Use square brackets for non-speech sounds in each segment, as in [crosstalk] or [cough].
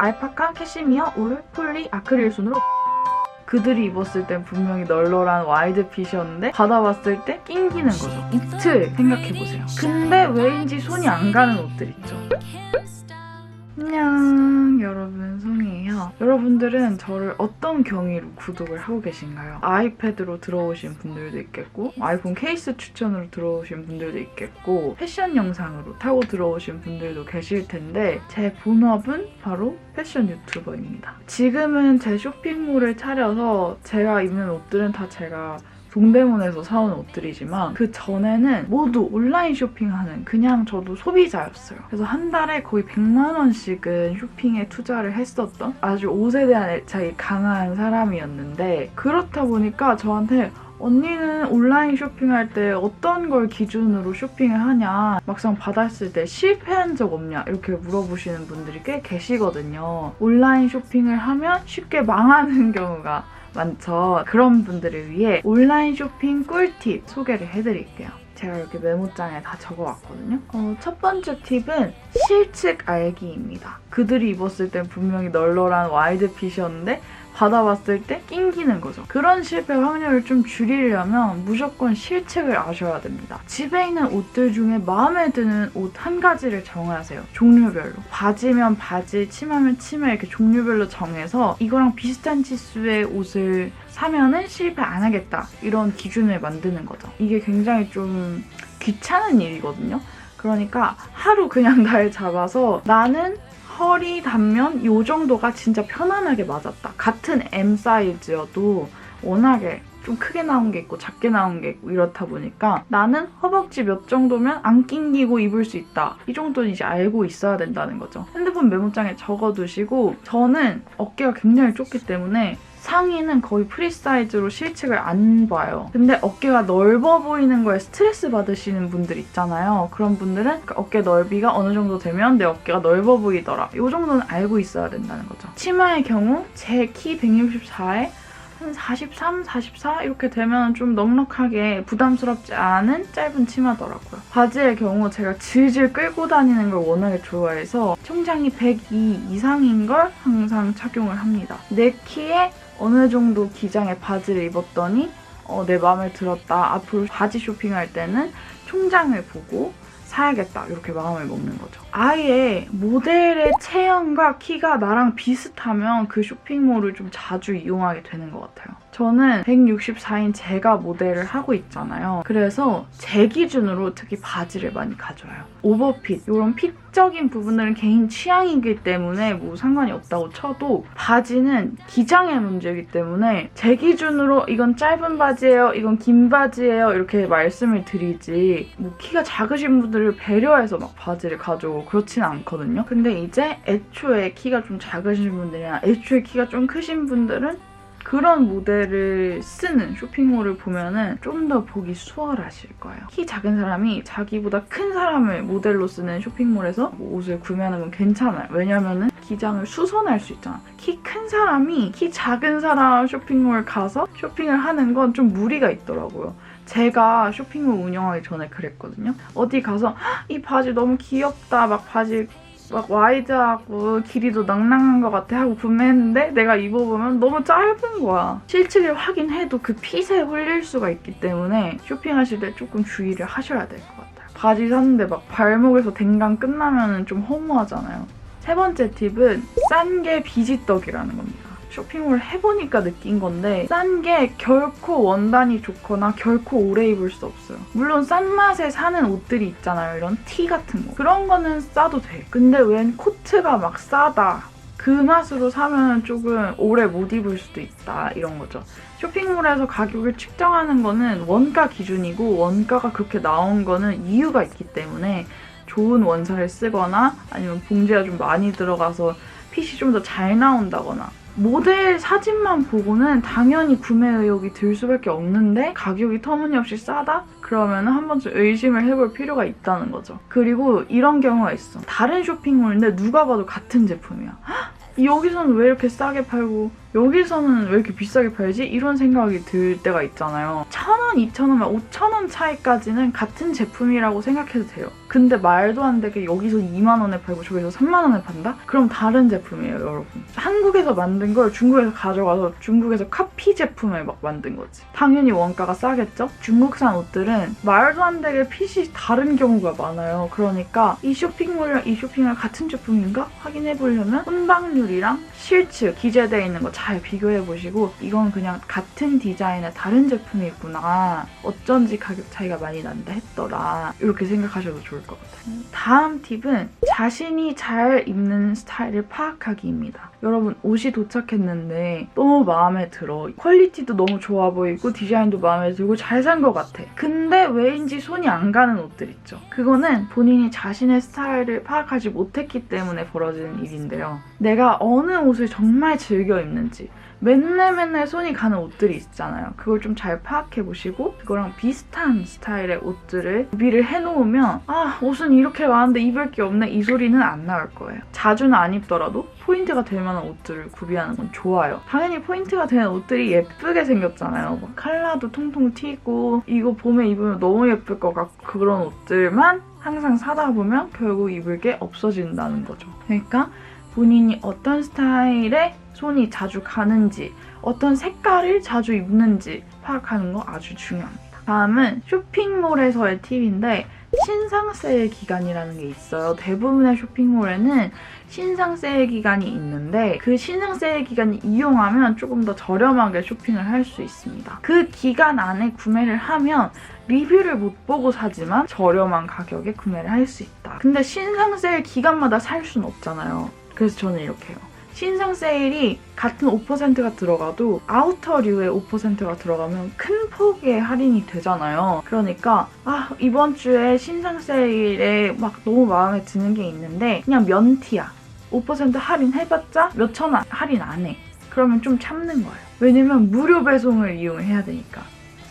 알파카, 캐시미어, 울, 폴리, 아크릴 순으로 그들이 입었을 땐 분명히 널널한 와이드 핏이었는데 받아봤을 때 낑기는 거죠. 이틀 생각해보세요. 근데 왜인지 손이 안 가는 옷들 있죠. 안녕 여러분 송이에요. 여러분들은 저를 어떤 경위로 구독을 하고 계신가요? 아이패드로 들어오신 분들도 있겠고 아이폰 케이스 추천으로 들어오신 분들도 있겠고 패션 영상으로 타고 들어오신 분들도 계실 텐데 제 본업은 바로 패션 유튜버입니다. 지금은 제 쇼핑몰을 차려서 제가 입는 옷들은 다 제가 동대문에서 사온 옷들이지만 그 전에는 모두 온라인 쇼핑하는 그냥 저도 소비자였어요. 그래서 한 달에 거의 100만 원씩은 쇼핑에 투자를 했었던 아주 옷에 대한 애착이 강한 사람이었는데 그렇다 보니까 저한테 언니는 온라인 쇼핑할 때 어떤 걸 기준으로 쇼핑을 하냐 막상 받았을 때 실패한 적 없냐 이렇게 물어보시는 분들이 꽤 계시거든요. 온라인 쇼핑을 하면 쉽게 망하는 [laughs] 경우가 많죠. 그런 분들을 위해 온라인 쇼핑 꿀팁 소개를 해드릴게요. 제가 이렇게 메모장에 다 적어왔거든요. 어, 첫 번째 팁은 실측 알기입니다. 그들이 입었을 땐 분명히 널널한 와이드 핏이었는데 받아봤을 때 낑기는 거죠. 그런 실패 확률을 좀 줄이려면 무조건 실측을 아셔야 됩니다. 집에 있는 옷들 중에 마음에 드는 옷 한 가지를 정하세요. 종류별로. 바지면 바지, 치마면 치마 이렇게 종류별로 정해서 이거랑 비슷한 치수의 옷을 사면은 실패 안 하겠다. 이런 기준을 만드는 거죠. 이게 굉장히 좀 귀찮은 일이거든요. 그러니까 하루 그냥 [laughs] 날 잡아서 나는 허리 단면 요 정도가 진짜 편안하게 맞았다. 같은 M 사이즈여도 워낙에 좀 크게 나온 게 있고 작게 나온 게 있고 이렇다 보니까 나는 허벅지 몇 정도면 안 낑기고 입을 수 있다. 이 정도는 이제 알고 있어야 된다는 거죠. 핸드폰 메모장에 적어두시고 저는 어깨가 굉장히 좁기 때문에 상의는 거의 프리 사이즈로 실측을 안 봐요. 근데 어깨가 넓어 보이는 거에 스트레스 받으시는 분들 있잖아요. 그런 분들은 그 어깨 넓이가 어느 정도 되면 내 어깨가 넓어 보이더라. 이 정도는 알고 있어야 된다는 거죠. 치마의 경우 제 키 164에 한 43, 44 이렇게 되면 좀 넉넉하게 부담스럽지 않은 짧은 치마더라고요. 바지의 경우 제가 질질 끌고 다니는 걸 워낙에 좋아해서 총장이 102 이상인 걸 항상 착용을 합니다. 내 키에 어느 정도 기장의 바지를 입었더니 어, 내 마음에 들었다. 앞으로 바지 쇼핑할 때는 총장을 보고 사야겠다. 이렇게 마음을 먹는 거죠. 아예 모델의 체형과 키가 나랑 비슷하면 그 쇼핑몰을 좀 자주 이용하게 되는 것 같아요. 저는 164인 제가 모델을 하고 있잖아요. 그래서 제 기준으로 특히 바지를 많이 가져와요. 오버핏, 이런 핏적인 부분들은 개인 취향이기 때문에 뭐 상관이 없다고 쳐도 바지는 기장의 문제이기 때문에 제 기준으로 이건 짧은 바지예요, 이건 긴 바지예요 이렇게 말씀을 드리지 뭐 키가 작으신 분들을 배려해서 막 바지를 가져오고 그렇지는 않거든요. 근데 이제 애초에 키가 좀 작으신 분들이나 애초에 키가 좀 크신 분들은 그런 모델을 쓰는 쇼핑몰을 보면은 좀 더 보기 수월하실 거예요. 키 작은 사람이 자기보다 큰 사람을 모델로 쓰는 쇼핑몰에서 뭐 옷을 구매하는 건 괜찮아요. 왜냐면은 기장을 수선할 수 있잖아. 키 큰 사람이 키 작은 사람 쇼핑몰 가서 쇼핑을 하는 건 좀 무리가 있더라고요. 제가 쇼핑몰 운영하기 전에 그랬거든요. 어디 가서 "헉, 이 바지 너무 귀엽다. 막 바지 막 와이드하고 길이도 낭낭한 것 같아 하고 구매했는데 내가 입어보면 너무 짧은 거야. 실측을 확인해도 그 핏에 홀릴 수가 있기 때문에 쇼핑하실 때 조금 주의를 하셔야 될 것 같아요. 바지 샀는데 막 발목에서 댕강 끝나면 좀 허무하잖아요. 세 번째 팁은 싼 게 비지떡이라는 겁니다. 쇼핑을 해보니까 느낀 건데 싼 게 결코 원단이 좋거나 결코 오래 입을 수 없어요. 물론 싼 맛에 사는 옷들이 있잖아요. 이런 티 같은 거. 그런 거는 싸도 돼. 근데 웬 코트가 막 싸다. 그 맛으로 사면 조금 오래 못 입을 수도 있다. 이런 거죠. 쇼핑몰에서 가격을 측정하는 거는 원가 기준이고 원가가 그렇게 나온 거는 이유가 있기 때문에 좋은 원사를 쓰거나 아니면 봉지가 좀 많이 들어가서 핏이 좀 더 잘 나온다거나 모델 사진만 보고는 당연히 구매 의욕이 들 수밖에 없는데 가격이 터무니없이 싸다? 그러면 한 번쯤 의심을 해볼 필요가 있다는 거죠. 그리고 이런 경우가 있어. 다른 쇼핑몰인데 누가 봐도 같은 제품이야. 헉, 여기서는 왜 이렇게 싸게 팔고 여기서는 왜 이렇게 비싸게 팔지? 이런 생각이 들 때가 있잖아요. 천 원, 이천 원, 오천 원 차이까지는 같은 제품이라고 생각해도 돼요. 근데 말도 안 되게 여기서 2만 원에 팔고 저기서 3만 원에 판다? 그럼 다른 제품이에요, 여러분. 한국에서 만든 걸 중국에서 가져가서 중국에서 카피 제품을 막 만든 거지. 당연히 원가가 싸겠죠? 중국산 옷들은 말도 안 되게 핏이 다른 경우가 많아요. 그러니까 이 쇼핑몰이랑 이 쇼핑몰 같은 제품인가? 확인해 보려면 혼방률이랑 실츠 기재되어 있는 거잘 비교해 보시고 이건 그냥 같은 디자인의 다른 제품이구나. 어쩐지 가격 차이가 많이 난다 했더라. 이렇게 생각하셔도 좋을 것 같아요. 다음 팁은 자신이 잘 입는 스타일을 파악하기입니다. 여러분 옷이 도착했는데 너무 마음에 들어. 퀄리티도 너무 좋아 보이고 디자인도 마음에 들고 잘 산 것 같아. 근데 왜인지 손이 안 가는 옷들 있죠. 그거는 본인이 자신의 스타일을 파악하지 못했기 때문에 벌어지는 일인데요. 내가 어느 옷을 정말 즐겨 입는지 맨날 맨날 손이 가는 옷들이 있잖아요. 그걸 좀 잘 파악해 보시고 그거랑 비슷한 스타일의 옷들을 구비를 해놓으면 아 옷은 이렇게 많은데 입을 게 없네 이 소리는 안 나올 거예요. 자주는 안 입더라도 포인트가 될 만한 옷들을 구비하는 건 좋아요. 당연히 포인트가 되는 옷들이 예쁘게 생겼잖아요. 막 컬러도 통통 튀고 이거 봄에 입으면 너무 예쁠 것 같고 그런 옷들만 항상 사다 보면 결국 입을 게 없어진다는 거죠. 그러니까 본인이 어떤 스타일의 손이 자주 가는지 어떤 색깔을 자주 입는지 파악하는 거 아주 중요합니다. 다음은 쇼핑몰에서의 팁인데 신상 세일 기간이라는 게 있어요. 대부분의 쇼핑몰에는 신상 세일 기간이 있는데 그 신상 세일 기간을 이용하면 조금 더 저렴하게 쇼핑을 할 수 있습니다. 그 기간 안에 구매를 하면 리뷰를 못 보고 사지만 저렴한 가격에 구매를 할 수 있다. 근데 신상 세일 기간마다 살 수는 없잖아요. 그래서 저는 이렇게 해요. 신상 세일이 같은 5%가 들어가도 아우터류의 5%가 들어가면 큰 폭의 할인이 되잖아요. 그러니까 아 이번 주에 신상 세일에 막 너무 마음에 드는 게 있는데 그냥 면티야. 5% 할인 해봤자 몇천 원 할인 안 해. 그러면 좀 참는 거예요. 왜냐면 무료 배송을 이용을 해야 되니까.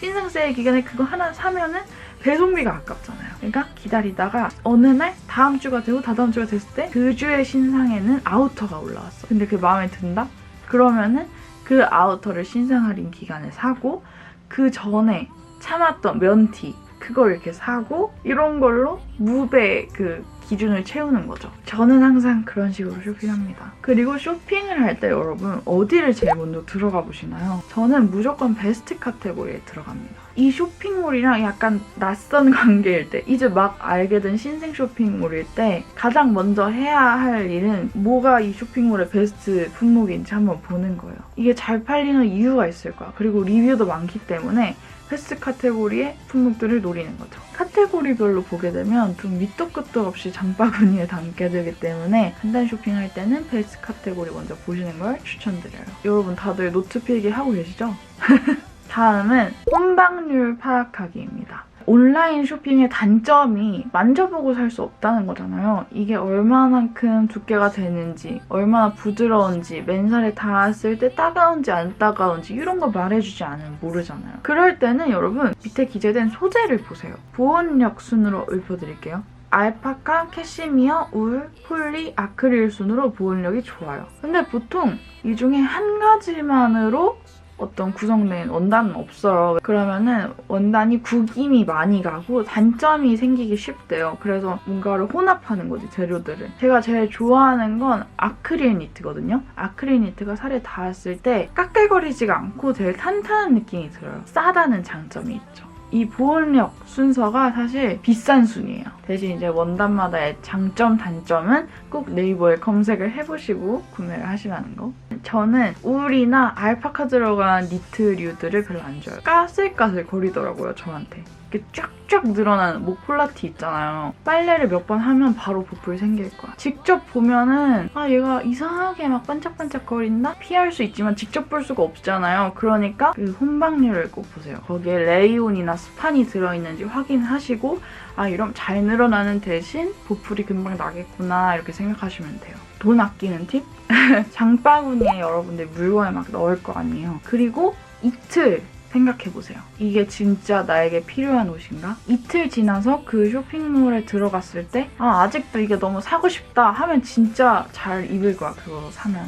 신상 세일 기간에 그거 하나 사면은 배송비가 아깝잖아요. 그러니까 기다리다가 어느 날 다음 주가 되고 다다음 주가 됐을 때 그 주의 신상에는 아우터가 올라왔어. 근데 그게 마음에 든다? 그러면은 그 아우터를 신상 할인 기간에 사고 그 전에 참았던 면티 그걸 이렇게 사고 이런 걸로 무배 그 기준을 채우는 거죠. 저는 항상 그런 식으로 쇼핑합니다. 그리고 쇼핑을 할 때 여러분 어디를 제일 먼저 들어가 보시나요? 저는 무조건 베스트 카테고리에 들어갑니다. 이 쇼핑몰이랑 약간 낯선 [laughs] 관계일 때 이제 막 알게 된 신생 쇼핑몰일 때 가장 먼저 해야 할 일은 뭐가 이 쇼핑몰의 베스트 품목인지 한번 보는 거예요. 이게 잘 팔리는 이유가 있을 거야. 그리고 리뷰도 많기 때문에 패스 카테고리의 품목들을 노리는 거죠. 카테고리별로 보게 되면 좀 밑도 끝도 없이 장바구니에 담게 되기 때문에 간단 쇼핑할 때는 패스 카테고리 먼저 보시는 걸 추천드려요. 여러분 다들 노트 필기 하고 계시죠? [laughs] 다음은 혼방률 파악하기입니다. 온라인 쇼핑의 단점이 만져보고 살 수 없다는 거잖아요. 이게 얼마만큼 두께가 되는지, 얼마나 부드러운지, 맨살에 닿았을 때 따가운지 안 따가운지 이런 거 말해주지 않으면 모르잖아요. 그럴 때는 여러분 밑에 기재된 소재를 보세요. 보온력 순으로 읊어드릴게요. 알파카, 캐시미어, 울, 폴리, 아크릴 순으로 보온력이 좋아요. 근데 보통 이 중에 한 가지만으로 어떤 구성된 원단은 없어요. 그러면은 원단이 구김이 많이 가고 단점이 생기기 쉽대요. 그래서 뭔가를 혼합하는 거지, 재료들을. 제가 제일 좋아하는 건 아크릴 니트거든요. 아크릴 니트가 살에 닿았을 때 까끌거리지가 않고 되게 탄탄한 느낌이 들어요. 싸다는 장점이 있죠. 이 보온력 순서가 사실 비싼 순이에요. 대신 이제 원단마다의 장점, 단점은 꼭 네이버에 검색을 해보시고 구매를 하시라는 거. 저는 울이나 알파카 들어간 니트류들을 별로 안 좋아해요. 까슬까슬 거리더라고요, 저한테. 이렇게 쫙쫙 늘어나는 목폴라티 있잖아요. 빨래를 몇 번 하면 바로 보풀 생길 거야. 직접 보면은 아 얘가 이상하게 막 반짝반짝거린다? 피할 수 있지만 직접 볼 수가 없잖아요. 그러니까 그 혼방률을 꼭 보세요. 거기에 레이온이나 스판이 들어있는지 확인하시고 아 이럼 잘 늘어나는 대신 보풀이 금방 나겠구나 이렇게 생각하시면 돼요. 돈 아끼는 팁? [laughs] 장바구니에 여러분들 물건을 막 넣을 거 아니에요. 그리고 이틀 생각해보세요. 이게 진짜 나에게 필요한 옷인가? 이틀 지나서 그 쇼핑몰에 들어갔을 때, 아, 아직도 이게 너무 사고 싶다 하면 진짜 잘 입을 거야, 그거 사면.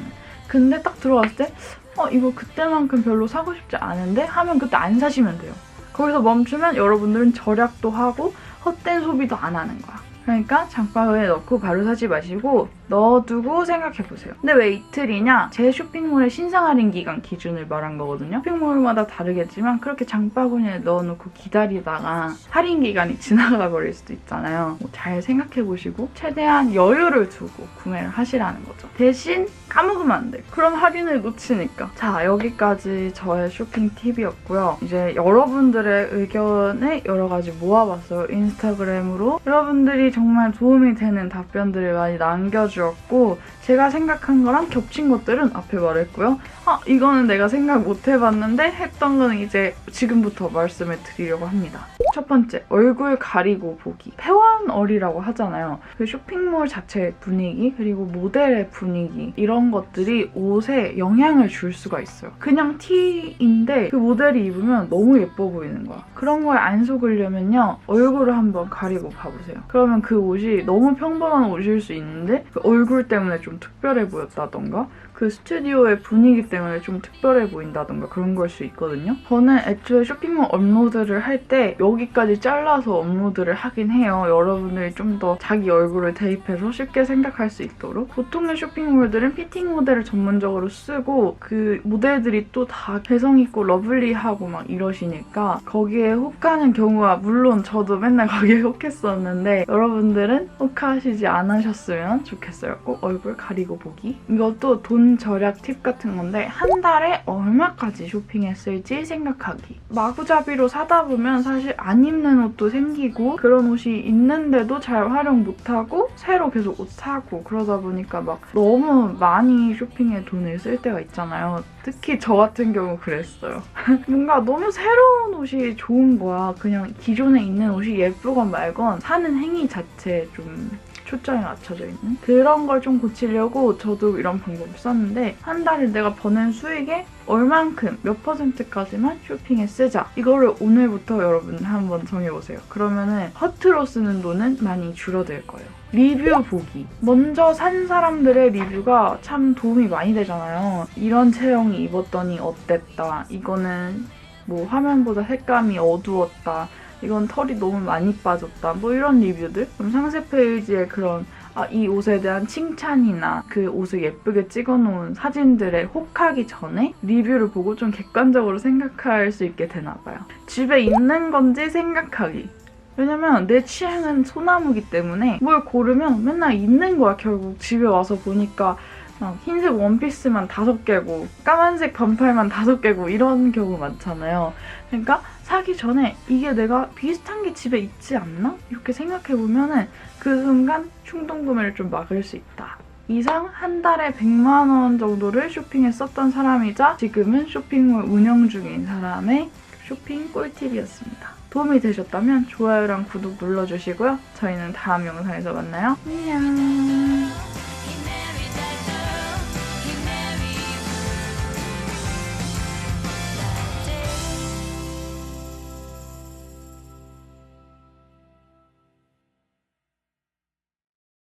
근데 딱 들어왔을 때 어, 이거 그때만큼 별로 사고 싶지 않은데 하면 그때 안 사시면 돼요. 거기서 멈추면 여러분들은 절약도 하고 헛된 소비도 안 하는 거야. 그러니까 장바구니에 넣고 바로 사지 마시고 넣어두고 생각해보세요. 근데 왜 이틀이냐? 제 쇼핑몰의 신상 할인 기간 기준을 말한 거거든요. 쇼핑몰마다 다르겠지만 그렇게 장바구니에 넣어놓고 기다리다가 할인 기간이 [laughs] 지나가 버릴 수도 있잖아요. 뭐 잘 생각해보시고 최대한 여유를 두고 구매를 하시라는 거죠. 대신 까먹으면 안 돼. 그럼 할인을 놓치니까. 자, 여기까지 저의 쇼핑 팁이었고요. 이제 여러분들의 의견을 여러 가지 모아봤어요. 인스타그램으로. 여러분들이 정말 도움이 되는 답변들을 많이 남겨주 었고, 제가 생각한 거랑 겹친 것들은 앞에 말했고요. 아, 이거는 내가 생각 못 해봤는데 했던 거는 이제 지금부터 말씀을 드리려고 합니다. 첫 번째, 얼굴 가리고 보기. 패원얼이라고 하잖아요. 그 쇼핑몰 자체의 분위기, 그리고 모델의 분위기, 이런 것들이 옷에 영향을 줄 수가 있어요. 그냥 티인데 그 모델이 입으면 너무 예뻐 보이는 거야. 그런 거에 안 속으려면요, 얼굴을 한번 가리고 봐보세요. 그러면 그 옷이 너무 평범한 옷일 수 있는데 그 얼굴 때문에 좀 특별해 보였다던가 그 스튜디오의 분위기 때문에 좀 특별해 보인다던가 그런 걸 수 있거든요. 저는 애초에 쇼핑몰 업로드를 할 때 여기까지 잘라서 업로드를 하긴 해요. 여러분들이 좀 더 자기 얼굴을 대입해서 쉽게 생각할 수 있도록. 보통의 쇼핑몰들은 피팅 모델을 전문적으로 쓰고 그 모델들이 또 다 개성 있고 러블리하고 막 이러시니까 거기에 혹하는 경우가 물론 저도 맨날 [laughs] 거기에 혹했었는데 여러분들은 혹하시지 않으셨으면 좋겠어요. 꼭 얼굴 가리고 보기. 이것도 돈 절약 팁 같은 건데 한 달에 얼마까지 쇼핑했을지 생각하기. 마구잡이로 사다 보면 사실 안 입는 옷도 생기고 그런 옷이 있는데도 잘 활용 못하고 새로 계속 옷 사고 그러다 보니까 막 너무 많이 쇼핑에 돈을 쓸 때가 있잖아요. 특히 저 같은 경우 그랬어요. [laughs] 뭔가 너무 새로운 옷이 좋은 거야. 그냥 기존에 있는 옷이 예쁘건 말건 사는 행위 자체에 좀 초점이 맞춰져 있는? 그런 걸 좀 고치려고 저도 이런 방법을 썼는데 한 달에 내가 버는 수익의 얼만큼 몇 퍼센트까지만 쇼핑에 쓰자. 이거를 오늘부터 여러분 한번 정해보세요. 그러면은 허투루 쓰는 돈은 많이 줄어들 거예요. 리뷰 보기. 먼저 산 사람들의 리뷰가 참 도움이 많이 되잖아요. 이런 체형이 입었더니 어땠다. 이거는 뭐 화면보다 색감이 어두웠다 이건 털이 너무 많이 빠졌다. 뭐 이런 리뷰들. 그럼 상세 페이지에 그런 아, 이 옷에 대한 칭찬이나 그 옷을 예쁘게 찍어놓은 사진들에 혹하기 전에 리뷰를 보고 좀 객관적으로 생각할 수 있게 되나 봐요. 집에 있는 건지 생각하기. 왜냐면 내 취향은 소나무기 때문에 뭘 고르면 맨날 있는 거야 결국 집에 와서 보니까 막 흰색 원피스만 다섯 개고 까만색 반팔만 다섯 개고 이런 경우 많잖아요. 그러니까 사기 전에 이게 내가 비슷한 게 집에 있지 않나? 이렇게 생각해보면 은 그 순간 충동 구매를 좀 막을 수 있다. 이상 한 달에 100만 원 정도를 쇼핑에 썼던 사람이자 지금은 쇼핑몰 운영 중인 사람의 쇼핑 꿀팁이었습니다. 도움이 되셨다면 좋아요랑 구독 눌러주시고요. 저희는 다음 영상에서 만나요. 안녕.